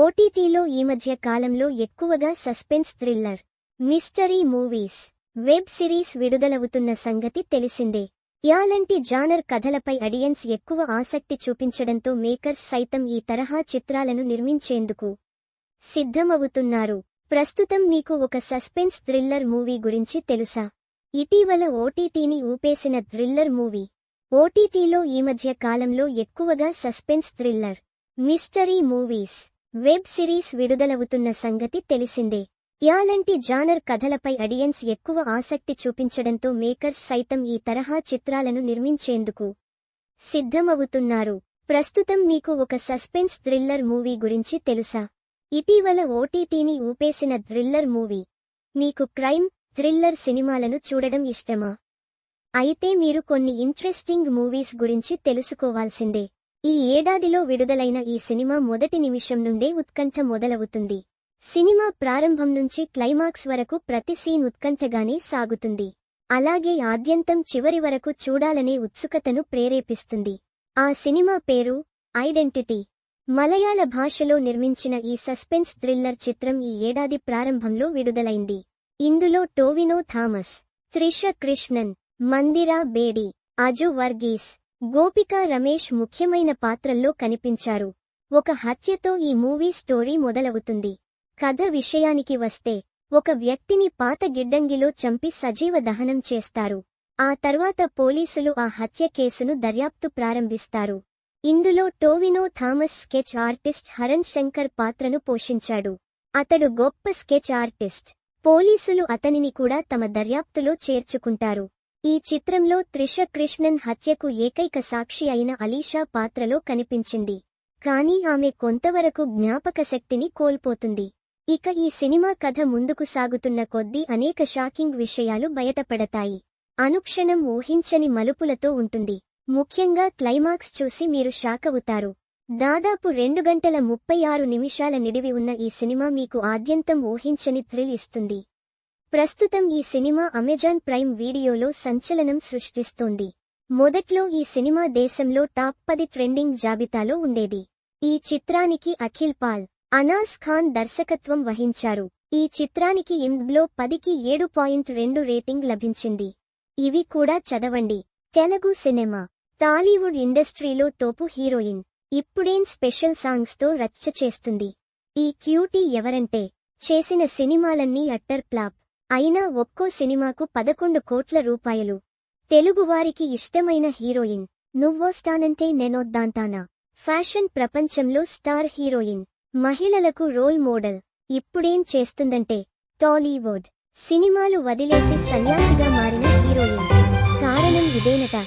ఓటీటీలో ఈ మధ్య కాలంలో ఎక్కువగా suspense thriller mystery movies web series విడుదలవుతున్న సంగతి తెలిసిందే. యాలంటి జానర్ కథలపై అడియన్స్ ఎక్కువ ఆసక్తి చూపించడంతో మేకర్స్ సైతం ఈ తరహా చిత్రాలను నిర్మించేందుకు సిద్ధమవుతున్నారు. ప్రస్తుతం మీకు ఒక సస్పెన్స్ థ్రిల్లర్ మూవీ గురించి తెలుసా? ఇటీవల ఓటీటీని ఊపేసిన థ్రిల్లర్ మూవీ. ఓటీటీలో ఈ మధ్య కాలంలో ఎక్కువగా suspense thriller mystery movies web series విడుదలవుతున్న సంగతి తెలిసిందే. యాలంటి జానర్ కథలపై అడియన్స్ ఎక్కువ ఆసక్తి చూపించడంతో మేకర్స్ సైతం ఈ తరహా చిత్రాలను నిర్మించేందుకు సిద్ధమవుతున్నారు. ప్రస్తుతం మీకు ఒక సస్పెన్స్ థ్రిల్లర్ మూవీ గురించి తెలుసా? ఇటీవల ఓటీటీని ఊపేసిన థ్రిల్లర్ మూవీ. మీకు క్రైమ్ థ్రిల్లర్ సినిమాలను చూడడం ఇష్టమా? అయితే మీరు కొన్ని ఇంట్రెస్టింగ్ మూవీస్ గురించి తెలుసుకోవాల్సిందే. ఈ ఏడాదిలో విడుదలైన ఈ సినిమా మొదటి నిమిషం నుండే ఉత్కంఠ మొదలవుతుంది. సినిమా ప్రారంభం నుంచి క్లైమాక్స్ వరకు ప్రతి సీన్ ఉత్కంఠగానే సాగుతుంది. అలాగే ఆద్యంతం చివరి వరకు చూడాలనే ఉత్సుకతను ప్రేరేపిస్తుంది. ఆ సినిమా పేరు ఐడెంటిటీ. మలయాళ భాషలో నిర్మించిన ఈ సస్పెన్స్ థ్రిల్లర్ చిత్రం ఈ ఏడాది ప్రారంభంలో విడుదలైంది. ఇందులో టోవినో థామస్ త్రిష కృష్ణన్ మందిరా బేడి అజు వర్గీస్ గోపికా రమేష్ ముఖ్యమైన పాత్రల్లో కనిపించారు. ఒక హత్యతో ఈ మూవీ స్టోరీ మొదలవుతుంది. కథ విషయానికి వస్తే ఒక వ్యక్తిని పాత గిడ్డంగిలో చంపి సజీవ దహనం చేస్తారు. ఆ తర్వాత పోలీసులు ఆ హత్య కేసును దర్యాప్తు ప్రారంభిస్తారు. ఇందులో Tovino Thomas sketch artist Haran Shankar పాత్రను పోషించాడు. అతడు గొప్ప స్కెచ్ ఆర్టిస్ట్. పోలీసులు అతనిని కూడా తమ దర్యాప్తులో చేర్చుకుంటారు. ఈ చిత్రంలో త్రిష కృష్ణన్ హత్యకు ఏకైక సాక్షి అయిన అలీషా పాత్రలో కనిపించింది. కానీ ఆమె కొంతవరకు జ్ఞాపక శక్తిని కోల్పోతుంది. ఇక ఈ సినిమా కథ ముందుకు సాగుతున్న కొద్దీ అనేక షాకింగ్ విషయాలు బయటపడతాయి. అనుక్షణం ఊహించని మలుపులతో ఉంటుంది. ముఖ్యంగా క్లైమాక్స్ చూసి మీరు షాకవుతారు దాదాపు రెండు గంటల ముప్పై ఆరు నిమిషాల నిడివి ఉన్న ఈ సినిమా మీకు ఆద్యంతం ఊహించని థ్రిల్ ఇస్తుంది. ప్రస్తుతం ఈ సినిమా అమెజాన్ ప్రైమ్ వీడియోలో సంచలనం సృష్టిస్తోంది. మొదట్లో ఈ సినిమా దేశంలో టాప్ పది ట్రెండింగ్ జాబితాలో ఉండేది. ఈ చిత్రానికి అఖిల్ పాల్ అనాస్ ఖాన్ దర్శకత్వం వహించారు. ఈ చిత్రానికి ఇంద్లో పదికి ఏడు పాయింట్ రెండు రేటింగ్ లభించింది. ఇవి కూడా చదవండి. తెలుగు సినిమా టాలీవుడ్ ఇండస్ట్రీలో తోపు హీరోయిన్ ఇప్పుడేం స్పెషల్ సాంగ్స్తో రచ్చ చేస్తుంది. ఈ క్యూటీ ఎవరంటే చేసిన సినిమాలన్నీ అట్టర్ ప్లాప్ అయినా ఒక్కో సినిమాకు పదకొండు కోట్ల రూపాయలు. తెలుగువారికి ఇష్టమైన హీరోయిన్. నువ్వొస్తానంటే నేనొద్దాంతానా ఫ్యాషన్ ప్రపంచంలో స్టార్ హీరోయిన్. మహిళలకు రోల్ మోడల్. ఇప్పుడేం చేస్తుందంటే టాలీవుడ్. సినిమాలు వదిలేసి సన్యాసిగా మారిన హీరోయిన్. కారణం ఇదేనట.